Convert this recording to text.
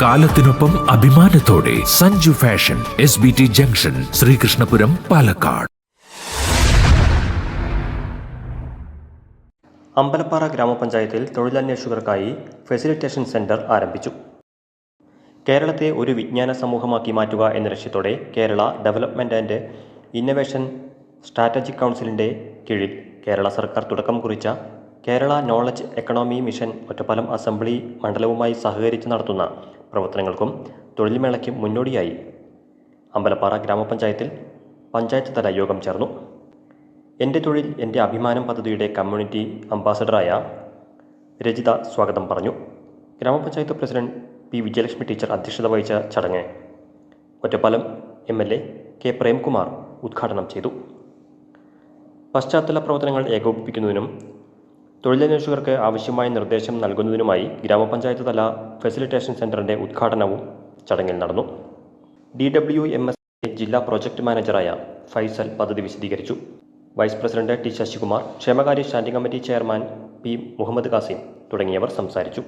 കാലത്തിനൊപ്പം അഭിമാനത്തോടെ Sanju fashion S B T junction Sreekrishnapuram Palakkad. Ambalappara ഗ്രാമപഞ്ചായത്തിൽ തൊഴിലന്വേഷകർക്കായി ഫെസിലിറ്റേഷൻ സെന്റർ ആരംഭിച്ചു. കേരളത്തെ ഒരു വിജ്ഞാന സമൂഹമാക്കി മാറ്റുക എന്ന ലക്ഷ്യത്തോടെ Kerala development and innovation strategic കൗൺസിലിന്റെ കീഴിൽ കേരള സർക്കാർ തുടക്കം കുറിച്ച Kerala knowledge economy mission Ottapalam assembly മണ്ഡലവുമായി സഹകരിച്ച് നടത്തുന്ന പ്രവർത്തനങ്ങൾക്കും തൊഴിൽമേളയ്ക്കും മുന്നോടിയായി അമ്പലപ്പാറ ഗ്രാമപഞ്ചായത്തിൽ പഞ്ചായത്ത് തല യോഗം ചേർന്നു. എന്റെ തൊഴിൽ എന്റെ അഭിമാനം പദ്ധതിയുടെ കമ്മ്യൂണിറ്റി അംബാസഡറായ രജിത സ്വാഗതം പറഞ്ഞു. ഗ്രാമപഞ്ചായത്ത് പ്രസിഡന്റ് പി വിജയലക്ഷ്മി ടീച്ചർ അധ്യക്ഷത വഹിച്ച ചടങ്ങ് Ottapalam M L A K Premkumar ഉദ്ഘാടനം ചെയ്തു. പശ്ചാത്തല പ്രവർത്തനങ്ങൾ ഏകോപിപ്പിക്കുന്നതിനും തൊഴിലന്വേഷകർക്ക് ആവശ്യമായ നിർദ്ദേശം നൽകുന്നതിനുമായി ഗ്രാമപഞ്ചായത്ത് തല ഫെസിലിറ്റേഷൻ സെന്ററിന്റെ ഉദ്ഘാടനവും ചടങ്ങിൽ നടന്നു. ഡി ഡബ്ല്യു എം എസ് ജില്ലാ പ്രോജക്ട് മാനേജറായ ഫൈസൽ പദ്ധതി വിശദീകരിച്ചു. വൈസ് പ്രസിഡന്റ് ടി ശശികുമാർ ക്ഷേമകാര്യ standing committee chairman P Muhammad Kasim തുടങ്ങിയവർ സംസാരിച്ചു.